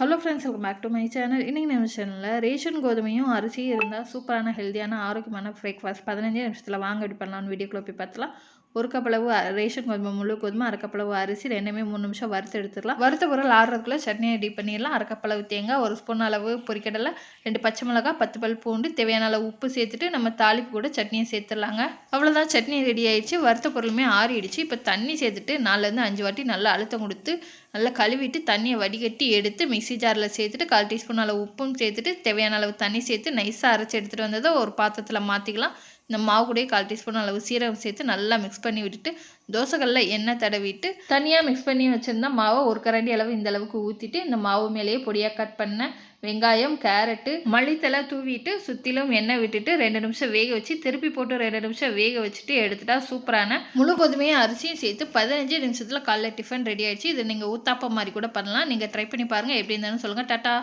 Hello friends welcome back to my channel இன்றைக்கி நம்ம சேனலில் ரேஷன் கோதுமையும் அரிசியும் இருந்தால் சூப்பரான ஹெல்த்தியான ஆரோக்கியமான பிரேக்ஃபாஸ்ட் பதினஞ்சு நிமிஷத்தில் வாங்க எப்படி பண்ணலாம்னு வீடியோக்குள்ள போய் பார்த்தலாம் ஒரு கப்பளவு ரேஷன் கோதுமை முழு கோதுமை அரைக்கப்பளவு அரிசி ரெண்டுமே மூணு நிமிஷம் வறுத்து எடுத்துக்கலாம் வறுத்த பொருள் ஆடுறதுக்குள்ள சட்னி ரெடி பண்ணிடலாம். அரைக்கப்பளவு தேங்காய் ஒரு ஸ்பூன் அளவு பொரிக்கடலை ரெண்டு பச்சை மிளகாய் பத்து பல் பூண்டு தேவையான அளவு உப்பு சேர்த்துட்டு நம்ம தாளிப்பு கூட சட்னியை சேர்த்துடலாங்க. அவ்வளோதான் சட்னி ரெடி ஆயிடுச்சு. வறுத்த பொருளுமே ஆறிடுச்சு. இப்போ தண்ணி சேர்த்துட்டு நாலுலேருந்து அஞ்சு வாட்டி நல்லா அழுத்தம் கொடுத்து நல்லா கழுவிட்டு தண்ணியை வடிகட்டி எடுத்து மிக்ஸி ஜாரில் சேர்த்துட்டு கால் டீஸ்பூன் அளவு உப்பும் சேர்த்துட்டு தேவையான அளவு தண்ணி சேர்த்து நைஸாக அரைச்சி எடுத்துகிட்டு வந்ததை ஒரு பாத்திரத்தில் மாற்றிக்கலாம் இந்த மாவு கூட கால் டீஸ்பூன் அளவு சீரகம் சேர்த்து நல்லா மிக்ஸ் பண்ணி விட்டுட்டு தோசைகளில் எண்ணெய் தடவிட்டு தனியாக மிக்ஸ் பண்ணி வச்சுருந்தா மாவை ஒரு கரண்டி அளவு இந்த அளவுக்கு ஊற்றிட்டு இந்த மாவு மேலேயே பொடியாக கட் பண்ண வெங்காயம் கேரட்டு மல்லித்தலை தூவிட்டு சுற்றிலும் எண்ணெய் விட்டுட்டு ரெண்டு நிமிஷம் வேக வச்சு திருப்பி போட்டு ரெண்டு நிமிஷம் வேக வச்சுட்டு எடுத்துட்டா சூப்பரான முழு கோதுமையும் அரிசியும் சேர்த்து பதினஞ்சு நிமிஷத்தில் காலைல டிஃபன் ரெடி ஆயிடுச்சு. இது நீங்கள் ஊத்தாப்பம் மாதிரி கூட பண்ணலாம். நீங்கள் ட்ரை பண்ணி பாருங்கள் எப்படி இருந்தாலும் சொல்லுங்கள் டாட்டா.